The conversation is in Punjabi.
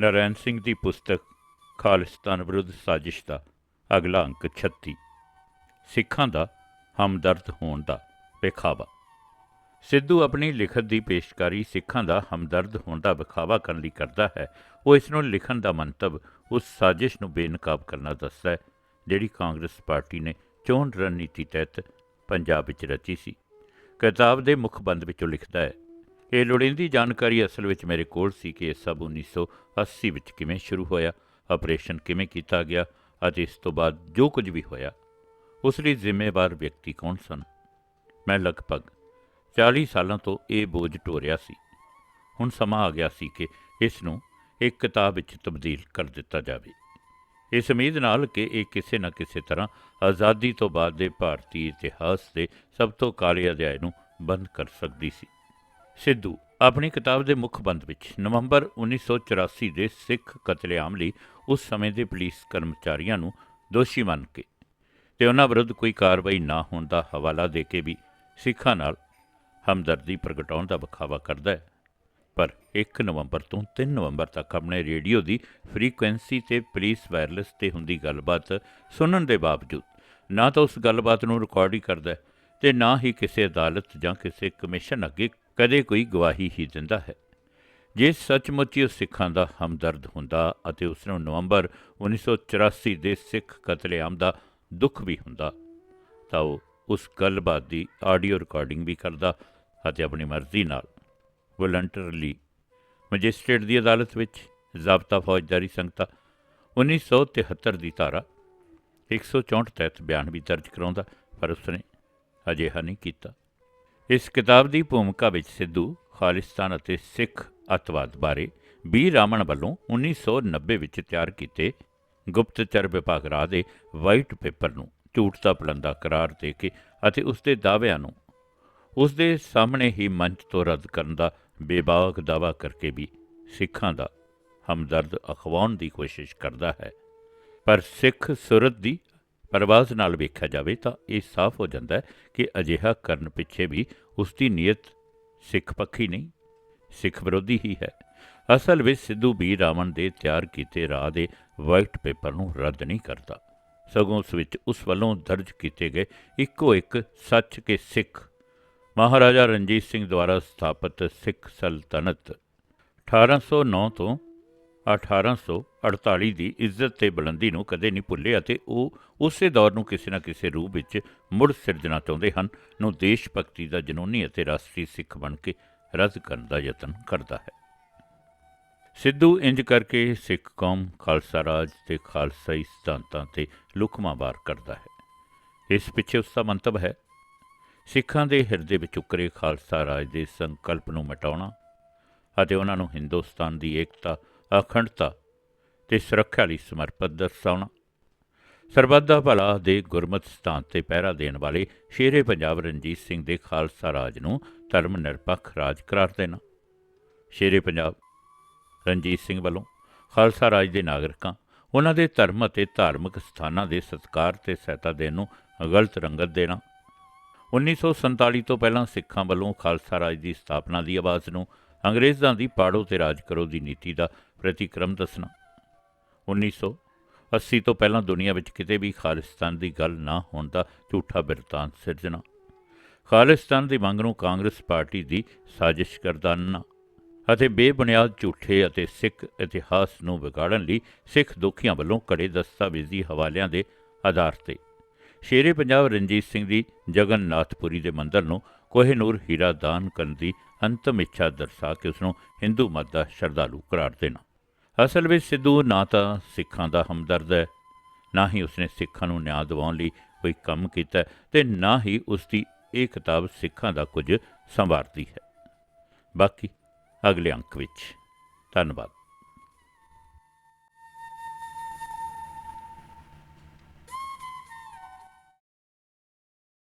ਨਰੈਣ ਸਿੰਘ ਦੀ ਪੁਸਤਕ ਖਾਲਿਸਤਾਨ ਵਿਰੁੱਧ ਸਾਜ਼ਿਸ਼ ਦਾ ਅਗਲਾ ਅੰਕ 36 ਸਿੱਖਾਂ ਦਾ ਹਮਦਰਦ ਹੋਣ ਦਾ ਵਿਖਾਵਾ। ਸਿੱਧੂ ਆਪਣੀ ਲਿਖਤ ਦੀ ਪੇਸ਼ਕਾਰੀ ਸਿੱਖਾਂ ਦਾ ਹਮਦਰਦ ਹੋਣ ਦਾ ਵਿਖਾਵਾ ਕਰਨ ਲਈ ਕਰਦਾ ਹੈ। ਉਹ ਇਸ ਨੂੰ ਲਿਖਣ ਦਾ ਮੰਤਵ ਉਸ ਸਾਜ਼ਿਸ਼ ਨੂੰ ਬੇਨਕਾਬ ਕਰਨਾ ਦੱਸਦਾ ਹੈ, ਜਿਹੜੀ ਕਾਂਗਰਸ ਪਾਰਟੀ ਨੇ ਚੋਣ ਰਣਨੀਤੀ ਤਹਿਤ ਪੰਜਾਬ ਵਿੱਚ ਰਚੀ ਸੀ। ਕਿਤਾਬ ਦੇ ਮੁੱਖ ਬੰਦ ਵਿੱਚੋਂ ਲਿਖਦਾ ਹੈ ਇਹ ਲੋੜੀਂਦੀ ਜਾਣਕਾਰੀ ਅਸਲ ਵਿੱਚ ਮੇਰੇ ਕੋਲ ਸੀ ਕਿ ਇਹ ਸਭ 1980 ਵਿੱਚ ਕਿਵੇਂ ਸ਼ੁਰੂ ਹੋਇਆ, ਆਪਰੇਸ਼ਨ ਕਿਵੇਂ ਕੀਤਾ ਗਿਆ ਅਤੇ ਇਸ ਤੋਂ ਬਾਅਦ ਜੋ ਕੁਝ ਵੀ ਹੋਇਆ। ਉਸ ਲਈ ਜ਼ਿੰਮੇਵਾਰ ਵਿਅਕਤੀ ਕੌਣ ਸਨ? ਮੈਂ ਲਗਭਗ 40 ਸਾਲਾਂ ਤੋਂ ਇਹ ਬੋਝ ਢੋਰਿਆ ਸੀ। ਹੁਣ ਸਮਾਂ ਆ ਗਿਆ ਸੀ ਕਿ ਇਸ ਨੂੰ ਇੱਕ ਕਿਤਾਬ ਵਿੱਚ ਤਬਦੀਲ ਕਰ ਦਿੱਤਾ ਜਾਵੇ। ਇਸ ਉਮੀਦ ਨਾਲ ਕਿ ਇਹ ਕਿਸੇ ਨਾ ਕਿਸੇ ਤਰ੍ਹਾਂ ਆਜ਼ਾਦੀ ਤੋਂ ਬਾਅਦ ਦੇ ਭਾਰਤੀ ਇਤਿਹਾਸ ਦੇ ਸਭ ਤੋਂ ਕਾਲੇ ਅਧਿਆਇ ਨੂੰ ਬੰਦ ਕਰ ਸਕਦੀ ਸੀ। ਸਿੱਧੂ, ਆਪਣੀ ਕਿਤਾਬ ਦੇ ਮੁੱਖ ਬੰਦ ਵਿੱਚ, ਨਵੰਬਰ 1984 ਦੇ ਸਿੱਖ ਕਤਲੇਆਮ ਲਈ ਉਸ ਸਮੇਂ ਦੇ ਪੁਲਿਸ ਕਰਮਚਾਰੀਆਂ ਨੂੰ ਦੋਸ਼ੀ ਮੰਨ ਕੇ ਤੇ ਉਹਨਾਂ ਵਿਰੁੱਧ ਕੋਈ ਕਾਰਵਾਈ ਨਾ ਹੋਣ ਦਾ ਹਵਾਲਾ ਦੇ ਕੇ ਵੀ ਸਿੱਖਾਂ ਨਾਲ ਹਮਦਰਦੀ ਪ੍ਰਗਟਾਉਣ ਦਾ ਵਿਖਾਵਾ ਕਰਦਾ ਹੈ। ਪਰ 1 ਨਵੰਬਰ ਤੋਂ 3 ਨਵੰਬਰ ਤੱਕ ਆਪਣੇ ਰੇਡੀਓ ਦੀ ਫ੍ਰੀਕੁਐਂਸੀ ਤੇ ਪੁਲਿਸ ਵਾਇਰਲੈਸ ਤੇ ਹੁੰਦੀ ਗੱਲਬਾਤ ਸੁਣਨ ਦੇ ਬਾਵਜੂਦ ਨਾ ਤਾਂ ਉਸ ਗੱਲਬਾਤ ਨੂੰ ਰਿਕਾਰਡ ਹੀ ਕਰਦਾ ਹੈ ਤੇ ਨਾ ਹੀ ਕਿਸੇ ਅਦਾਲਤ ਜਾਂ ਕਿਸੇ ਕਮਿਸ਼ਨ ਅੱਗੇ ਕਦੇ ਕੋਈ ਗਵਾਹੀ ਹੀ ਦਿੰਦਾ ਹੈ। ਜੇ ਸੱਚਮੁੱਚ ਉਹ ਸਿੱਖਾਂ ਦਾ ਹਮਦਰਦ ਹੁੰਦਾ ਅਤੇ ਉਸ ਨੂੰ ਨਵੰਬਰ 1984 ਦੇ ਸਿੱਖ ਕਤਲੇਆਮ ਦਾ ਦੁੱਖ ਵੀ ਹੁੰਦਾ, ਤਾਂ ਉਹ ਉਸ ਗੱਲਬਾਤ ਦੀ ਆਡੀਓ ਰਿਕਾਰਡਿੰਗ ਵੀ ਕਰਦਾ ਅਤੇ ਆਪਣੀ ਮਰਜ਼ੀ ਨਾਲ ਵਲੰਟਰਲੀ ਮੈਜਿਸਟ੍ਰੇਟ ਦੀ ਅਦਾਲਤ ਵਿੱਚ ਜ਼ਾਬਤਾ ਫੌਜਦਾਰੀ ਸੰਗਤਾ 1973 ਦੀ ਧਾਰਾ 164 ਤਹਿਤ ਬਿਆਨ ਵੀ ਦਰਜ ਕਰਾਉਂਦਾ, ਪਰ ਉਸਨੇ ਅਜਿਹਾ ਨਹੀਂ ਕੀਤਾ। ਇਸ ਕਿਤਾਬ ਦੀ ਭੂਮਿਕਾ ਵਿੱਚ ਸਿੱਧੂ, ਖਾਲਿਸਤਾਨ ਅਤੇ ਸਿੱਖ ਅੱਤਵਾਦ ਬਾਰੇ ਬੀ. ਰਾਮਣ ਵੱਲੋਂ 1990 ਵਿੱਚ ਤਿਆਰ ਕੀਤੇ ਗੁਪਤਚਰ ਵਿਭਾਗ ਰਾਹ ਦੇ ਵਾਈਟ ਪੇਪਰ ਨੂੰ ਝੂਠ ਦਾ ਪਲੰਦਾ ਕਰਾਰ ਦੇ ਕੇ ਅਤੇ ਉਸ ਦੇ ਦਾਅਵਿਆਂ ਨੂੰ ਉਸ ਦੇ ਸਾਹਮਣੇ ਹੀ ਮੰਚ ਤੋਂ ਰੱਦ ਕਰਨ ਦਾ ਬੇਬਾਕ ਦਾਅਵਾ ਕਰਕੇ ਵੀ ਸਿੱਖਾਂ ਦਾ ਹਮਦਰਦ ਅਖਵਾਉਣ ਦੀ ਕੋਸ਼ਿਸ਼ ਕਰਦਾ ਹੈ। ਪਰ ਸਿੱਖ ਸੁਰਤ ਦੀ ਪਰਵਾਜ਼ ਨਾਲ ਵੇਖਿਆ ਜਾਵੇ ਤਾਂ ਇਹ ਸਾਫ਼ ਹੋ ਜਾਂਦਾ ਹੈ ਕਿ ਅਜਿਹਾ ਕਰਨ ਪਿੱਛੇ ਵੀ ਉਸ ਦੀ ਨੀਅਤ ਸਿੱਖ ਪੱਖੀ ਨਹੀਂ, ਸਿੱਖ ਵਿਰੋਧੀ ਹੀ ਹੈ। ਅਸਲ ਵਿੱਚ ਸਿੱਧੂ ਵੀ ਰਾਵਣ ਦੇ ਤਿਆਰ ਕੀਤੇ ਰਾਹ ਦੇ ਵਾਈਟ ਪੇਪਰ ਨੂੰ ਰੱਦ ਨਹੀਂ ਕਰਦਾ। ਸਗੋਂ ਉਸ ਵਿੱਚ ਉਸ ਵੱਲੋਂ ਦਰਜ ਕੀਤੇ ਗਏ ਇੱਕੋ ਇੱਕ ਸੱਚ ਕੇ ਸਿੱਖ ਮਹਾਰਾਜਾ ਰਣਜੀਤ ਸਿੰਘ ਦੁਆਰਾ ਸਥਾਪਿਤ ਸਿੱਖ ਸਲਤਨਤ 1809 ਤੋਂ 1848 ਦੀ ਇੱਜ਼ਤ ਤੇ ਬੁਲੰਦੀ ਨੂੰ ਕਦੇ ਨਹੀਂ ਭੁੱਲੇ ਅਤੇ ਉਹ ਉਸੇ ਦੌਰ ਨੂੰ ਕਿਸੇ ਨਾ ਕਿਸੇ ਰੂਪ ਵਿੱਚ ਮੁੜ ਸਿਰਜਣਾ ਚਾਹੁੰਦੇ ਹਨ ਨੂੰ ਦੇਸ਼ ਭਗਤੀ ਦਾ ਜਨੂਨੀ ਅਤੇ ਰਾਸ਼ਟਰੀ ਸਿੱਖ ਬਣ ਕੇ ਰੱਦ ਕਰਨ ਦਾ ਯਤਨ ਕਰਦਾ ਹੈ। ਸਿੱਧੂ ਇੰਜ ਕਰਕੇ ਸਿੱਖ ਕੌਮ, ਖਾਲਸਾ ਰਾਜ ਤੇ ਖਾਲਸਾਈ ਸਿਧਾਂਤਾਂ ਤੇ ਲੁਕਮਾ ਵਾਰ ਕਰਦਾ ਹੈ। ਇਸ ਪਿੱਛੇ ਉਸ ਦਾ ਮੰਤਵ ਹੈ, ਸਿੱਖਾਂ ਦੇ ਹਿਰਦੇ ਵਿੱਚ ਉਕਰੇ ਖਾਲਸਾ ਰਾਜ ਦੇ ਸੰਕਲਪ ਨੂੰ ਮਿਟਾਉਣਾ ਅਤੇ ਉਹਨਾਂ ਨੂੰ ਹਿੰਦੁਸਤਾਨ ਦੀ ਏਕਤਾ, ਅਖੰਡਤਾ ਤੇ ਸੁਰੱਖਿਆ ਲਈ ਸਮਰਪਿਤ ਦਰਸਾਉਣਾ। ਸਰਬੱਤ ਦਾ ਭਲਾ ਦੇ ਗੁਰਮਤ ਸਥਾਨ ਤੇ ਪਹਿਰਾ ਦੇਣ ਵਾਲੇ ਸ਼ੇਰੇ ਪੰਜਾਬ ਰਣਜੀਤ ਸਿੰਘ ਦੇ ਖਾਲਸਾ ਰਾਜ ਨੂੰ ਧਰਮ ਨਿਰਪੱਖ ਰਾਜ ਕਰਾਰ ਦੇਣਾ। ਸ਼ੇਰੇ ਪੰਜਾਬ ਰਣਜੀਤ ਸਿੰਘ ਵੱਲੋਂ ਖਾਲਸਾ ਰਾਜ ਦੇ ਨਾਗਰਿਕਾਂ, ਉਹਨਾਂ ਦੇ ਧਰਮ ਅਤੇ ਧਾਰਮਿਕ ਸਥਾਨਾਂ ਦੇ ਸਤਿਕਾਰ ਤੇ ਸਹਾਇਤਾ ਦੇਣ ਨੂੰ ਗਲਤ ਰੰਗਤ ਦੇਣਾ। 1947 ਤੋਂ ਪਹਿਲਾਂ ਸਿੱਖਾਂ ਵੱਲੋਂ ਖਾਲਸਾ ਰਾਜ ਦੀ ਸਥਾਪਨਾ ਦੀ ਆਵਾਜ਼ ਨੂੰ ਅੰਗਰੇਜ਼ਾਂ ਦੀ ਪਾੜੋ ਤੇ ਰਾਜ ਕਰੋ ਦੀ ਨੀਤੀ ਦਾ ਪ੍ਰਤੀਕਰਮ ਦੱਸਣਾ। 1980 ਤੋਂ ਪਹਿਲਾਂ ਦੁਨੀਆ ਵਿੱਚ ਕਿਤੇ ਵੀ ਖਾਲਿਸਤਾਨ ਦੀ ਗੱਲ ਨਾ ਹੋਣ ਦਾ ਝੂਠਾ ਬਿਰਤਾਂਤ ਸਿਰਜਣਾ। ਖਾਲਿਸਤਾਨ ਦੀ ਮੰਗ ਨੂੰ ਕਾਂਗਰਸ ਪਾਰਟੀ ਦੀ ਸਾਜ਼ਿਸ਼ ਕਰਦਾਨਾ ਅਤੇ ਬੇਬੁਨਿਆਦ ਝੂਠੇ ਅਤੇ ਸਿੱਖ ਇਤਿਹਾਸ ਨੂੰ ਵਿਗਾੜਨ ਲਈ ਸਿੱਖ ਦੁਖੀਆਂ ਵੱਲੋਂ ਕੜੇ ਦਸਤਾਵੇਜ਼ੀ ਹਵਾਲਿਆਂ ਦੇ ਆਧਾਰ ਤੇ। ਸ਼ੇਰੇ ਪੰਜਾਬ ਰਣਜੀਤ ਸਿੰਘ ਦੀ ਜਗਨਨਾਥਪੁਰੀ ਦੇ ਮੰਦਰ ਨੂੰ ਕੋਹਿਨੂਰ ਹੀਰਾ ਦਾਨ ਕਰਨ ਦੀ ਅੰਤਮ ਇੱਛਾ ਦਰਸਾ ਕੇ ਉਸ ਨੂੰ ਹਿੰਦੂ ਮਤ ਦਾ ਸ਼ਰਧਾਲੂ ਕਰਾਰ ਦੇਣਾ। ਅਸਲ ਵਿੱਚ ਸਿੱਧੂ ਨਾ ਤਾਂ ਸਿੱਖਾਂ ਦਾ ਹਮਦਰਦ ਹੈ, ਨਾ ਹੀ ਉਸਨੇ ਸਿੱਖਾਂ ਨੂੰ ਨਿਆਂ ਦਿਵਾਉਣ ਲਈ ਕੋਈ ਕੰਮ ਕੀਤਾ ਹੈ ਤੇ ਨਾ ਹੀ ਉਸ ਦੀ ਇਹ ਕਿਤਾਬ ਸਿੱਖਾਂ ਦਾ ਕੁਝ ਸੰਵਾਰਦੀ ਹੈ। ਬਾਕੀ ਅਗਲੇ ਅੰਕ ਵਿੱਚ। ਧੰਨਵਾਦ।